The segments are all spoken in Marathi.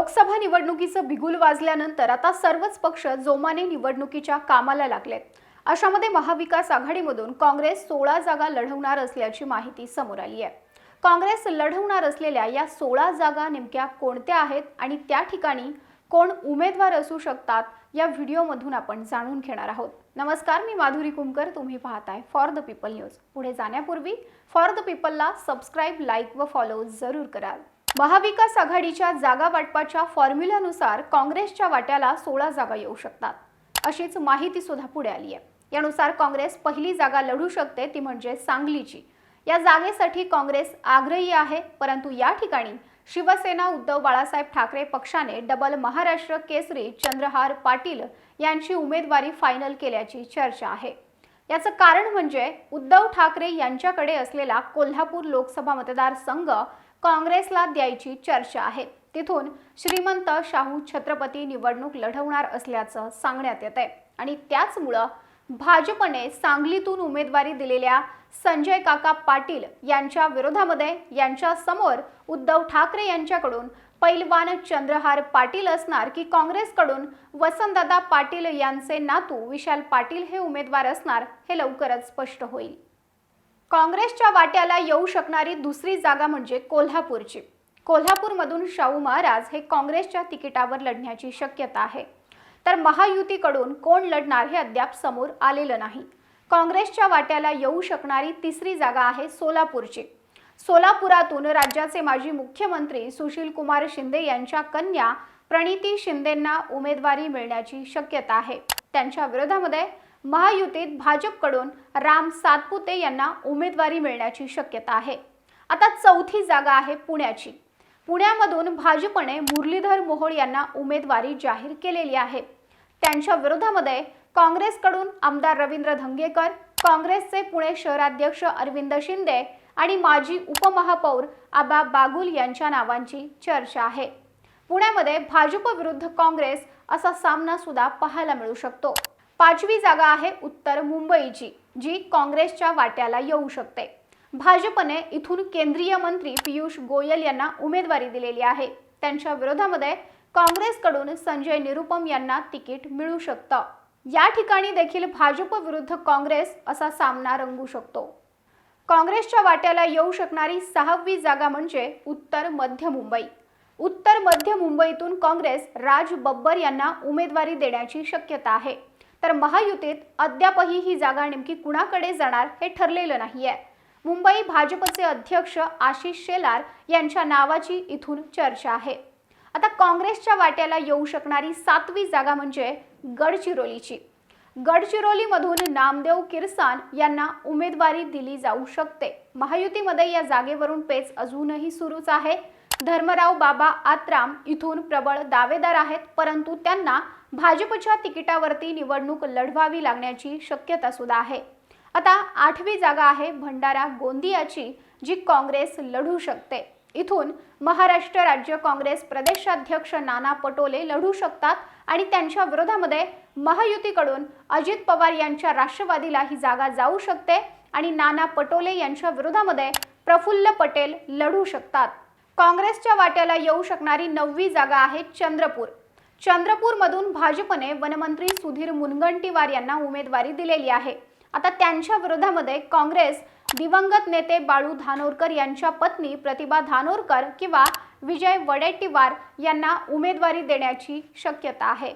लोकसभा निवडणुकीचं बिगुल वाजल्यानंतर आता सर्वच पक्ष जोमाने निवडणुकीच्या कामाला लागलेत. अशामध्ये महाविकास आघाडीमधून काँग्रेस सोळा जागा लढवणार असल्याची माहिती समोर आली आहे. काँग्रेस लढवणार असलेल्या या सोळा जागा नेमक्या कोणत्या आहेत आणि त्या ठिकाणी कोण उमेदवार असू शकतात या व्हिडिओमधून आपण जाणून घेणार आहोत. नमस्कार मी माधुरी कुमकर. तुम्ही पाहताय फॉर द पीपल न्यूज पुढे जाण्यापूर्वी फॉर द पीपलला सबस्क्राईब लाईक व फॉलो जरूर कराल. महाविकास आघाडीच्या जागा वाटपाच्या फॉर्म्युल्यानुसार काँग्रेसच्या वाट्याला सोळा जागा येऊ शकतात. अशीच माहिती सुद्धा पुढे आली आहे. यानुसार काँग्रेस पहिली जागा लढू शकते ती म्हणजे सांगलीची. या जागेसाठी काँग्रेस आग्रही आहे परंतु या ठिकाणी शिवसेना उद्धव बाळासाहेब ठाकरे पक्षाने डबल महाराष्ट्र केसरी चंद्रहार पाटील यांची उमेदवारी फायनल केल्याची चर्चा आहे. याचं कारण म्हणजे उद्धव ठाकरे यांच्याकडे असलेला कोल्हापूर लोकसभा मतदारसंघ काँग्रेसला द्यायची चर्चा आहे. तिथून श्रीमंत शाहू छत्रपती निवडणूक लढवणार असल्याचं सांगण्यात येत आहे आणि त्याचमुळं भाजपने सांगलीतून उमेदवारी दिलेल्या संजय काका पाटील यांच्या विरोधामध्ये यांच्या समोर उद्धव ठाकरे यांच्याकडून पैलवान चंद्रहार पाटील असणार की काँग्रेसकडून वसंतदादा पाटील यांचे नातू विशाल पाटील हे उमेदवार असणार हे लवकरच स्पष्ट होईल. काँग्रेसच्या वाट्याला येऊ शकणारी दुसरी जागा म्हणजे कोल्हापूरची. कोल्हापूरमधून शाहू महाराज हे काँग्रेसच्या तिकिटावर लढण्याची शक्यता आहे. तर महायुतीकडून कोण लढणार हे अद्याप समोर आलेलं नाही. काँग्रेसच्या वाट्याला येऊ शकणारी तिसरी जागा आहे सोलापूरची. सोलापुरातून राज्याचे माजी मुख्यमंत्री सुशील कुमार शिंदे यांच्या कन्या प्रणिती शिंदेंना उमेदवारी मिळण्याची शक्यता आहे. त्यांच्या विरोधामध्ये महायुतीत भाजपकडून राम सातपुते यांना उमेदवारी मिळण्याची शक्यता आहे. आता चौथी जागा आहे पुण्याची. पुण्यामधून भाजपने मुरलीधर मोहोळ यांना उमेदवारी जाहीर केलेली आहे. त्यांच्या विरोधामध्ये काँग्रेसकडून आमदार रवींद्र धंगेकर काँग्रेसचे पुणे शहराध्यक्ष अरविंद शिंदे आणि माजी उपमहापौर आबा बागुल यांच्या नावांची चर्चा आहे. पुण्यामध्ये भाजप विरुद्ध काँग्रेस असा सामना सुद्धा पाहायला मिळू शकतो. पाचवी जागा आहे उत्तर मुंबईची जी काँग्रेसच्या वाट्याला येऊ शकते. भाजपने इथून केंद्रीय मंत्री पियुष गोयल यांना उमेदवारी दिलेली आहे. त्यांच्या विरोधामध्ये काँग्रेसकडून संजय निरुपम यांना तिकीट मिळू शकतं. या ठिकाणी देखील भाजप विरुद्ध काँग्रेस असा सामना रंगू शकतो. काँग्रेसच्या वाट्याला येऊ शकणारी सहावी जागा म्हणजे उत्तर मध्य मुंबई. उत्तर मध्य मुंबईतून काँग्रेस राज बब्बर यांना उमेदवारी देण्याची शक्यता आहे. तर महायुतीत अद्यापही ही जागा नेमकी कुणाकडे जाणार हे ठरलेलं नाहीये. मुंबई भाजपचे अध्यक्ष आशिष शेलार यांच्या नावाची इथून चर्चा आहे. आता काँग्रेसच्या वाट्याला येऊ शकणारी सातवी जागा म्हणजे गडचिरोलीची. गडचिरोलीमधून नामदेव किरसान यांना उमेदवारी दिली जाऊ शकते. महायुतीमध्ये या जागेवरून पेच अजूनही सुरूच आहे. धर्मराव बाबा आत्राम इथून प्रबळ दावेदार आहेत परंतु त्यांना भाजपच्या तिकिटावरती निवडणूक लढवावी लागण्याची शक्यता सुद्धा आहे. आता आठवी जागा आहे भंडारा गोंदियाची जी काँग्रेस लढू शकते. इथून महाराष्ट्र राज्य काँग्रेस प्रदेशाध्यक्ष नाना पटोले लढू शकतात आणि त्यांच्या विरोधामध्ये महायुतीकडून अजित पवार यांच्या राष्ट्रवादीला ही जागा जाऊ शकते आणि नाना पटोले यांच्या विरोधामध्ये प्रफुल्ल पटेल लढू शकतात. काँग्रेसच्या वाट्याला येऊ शकणारी नववी जागा आहे चंद्रपूर. चंद्रपूरमधून भाजपने वनमंत्री सुधीर मुनगंटीवार यांना उमेदवारी दिलेली आहे. आता त्यांच्या विरोधामध्ये काँग्रेस दिवंगत नेते बाळू धानोरकर यांच्या पत्नी प्रतिभा धानोरकर किंवा विजय वडेट्टीवार यांना उमेदवारी देण्याची शक्यता आहे.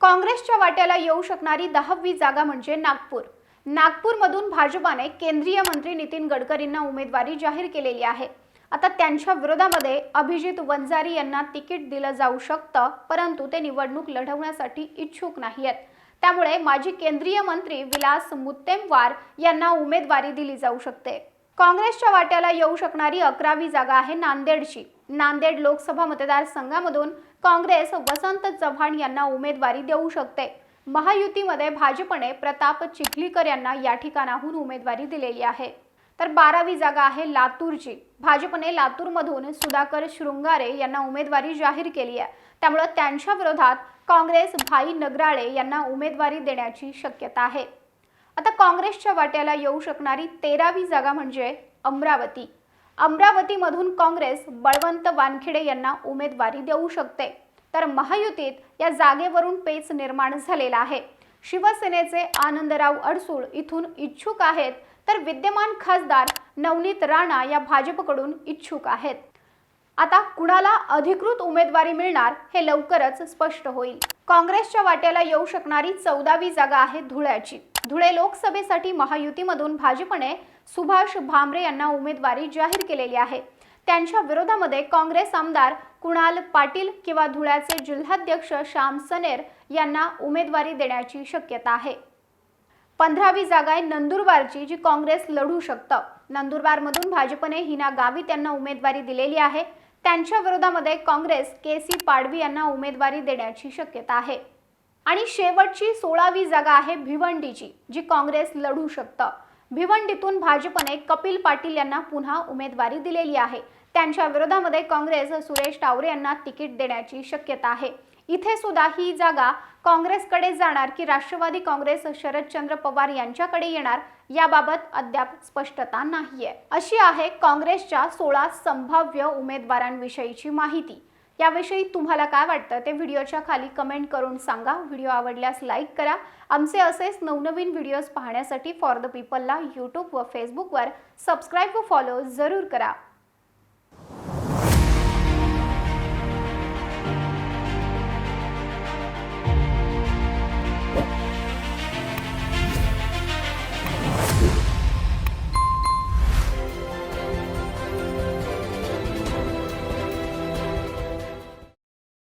काँग्रेसच्या वाट्याला येऊ शकणारी दहावी जागा म्हणजे नागपूर. नागपूरमधून भाजपाने केंद्रीय मंत्री नितीन गडकरींना उमेदवारी जाहीर केलेली आहे. आता त्यांच्या विरोधामध्ये अभिजित वंजारी यांना तिकीट दिलं जाऊ शकतं परंतु ते निवडणूक लढवण्यासाठी इच्छुक नाही आहेत त्यामुळे माजी केंद्रीय मंत्री विलास मुत्तेमवार यांना उमेदवारी दिली जाऊ शकते. काँग्रेसच्या वाट्याला येऊ शकणारी अकरावी जागा आहे नांदेडची. नांदेड लोकसभा मतदारसंघामधून काँग्रेस वसंत चव्हाण यांना उमेदवारी देऊ शकते. महायुतीमध्ये भाजपने प्रताप चिखलीकर यांना या ठिकाणाहून उमेदवारी दिलेली आहे. तर बारावी जागा आहे लातूरची. भाजपने लातूरमधून सुधाकर शृंगारे यांना उमेदवारी जाहीर केली आहे. त्यामुळं त्यांच्या विरोधात काँग्रेस भाई नगराळे यांना उमेदवारी देण्याची शक्यता आहे. आता काँग्रेसच्या वाट्याला येऊ शकणारी तेरावी जागा म्हणजे अमरावती. अमरावतीमधून काँग्रेस बळवंत वानखेडे यांना उमेदवारी देऊ शकते. तर महायुतीत या जागेवरून पेच निर्माण झालेला आहे. शिवसेनेचे आनंदराव अडसूळ इथून इच्छुक आहेत तर विद्यमान खासदार नवनीत राणा या भाजपकडून इच्छुक आहेत. आता कुणाला अधिकृत उमेदवारी मिळणार हे लवकरच स्पष्ट होईल. काँग्रेसच्या वाट्याला येऊ शकणारी चौदावी जागा आहे धुळ्याची. धुळे लोकसभेसाठी महायुतीमधून भाजपने सुभाष भामरे यांना उमेदवारी जाहीर केलेली आहे. त्यांच्या विरोधामध्ये काँग्रेस आमदार कुणाल पाटील किंवा धुळ्याचे जिल्हाध्यक्ष श्याम सनेर यांना उमेदवारी देण्याची शक्यता आहे. पंधरावी जागा आहे नंदुरबारची जी काँग्रेस लढू शकतं. नंदुरबारमधून भाजपने हिना गावित यांना उमेदवारी दिलेली आहे. त्यांच्या विरोधामध्ये काँग्रेस के सी पाडवी यांना उमेदवारी देण्याची शक्यता आहे. आणि शेवटची सोळावी जागा आहे भिवंडीची जी काँग्रेस लढू शकतं. भिवंडीतून भाजपने कपिल पाटील यांना पुन्हा उमेदवारी दिलेली आहे. त्यांच्या विरोधामध्ये काँग्रेस सुरेश टावरे यांना तिकीट देण्याची शक्यता आहे. इथे सुद्धा ही जागा काँग्रेसकडे जाणार की राष्ट्रवादी काँग्रेस शरदचंद्र पवार यांच्याकडे येणार याबाबत अद्याप स्पष्टता नाहीये. अशी आहे काँग्रेसच्या सोळा संभाव्य उमेदवारांविषयीची माहिती. याविषयी तुम्हाला काय वाटतं ते व्हिडिओच्या खाली कमेंट करून सांगा. व्हिडिओ आवडल्यास लाईक करा. आमचे असेच नवनवीन व्हिडिओज पाहण्यासाठी फॉर द पीपलला यूट्यूब व फेसबुकवर सबस्क्राईब व फॉलो जरूर करा.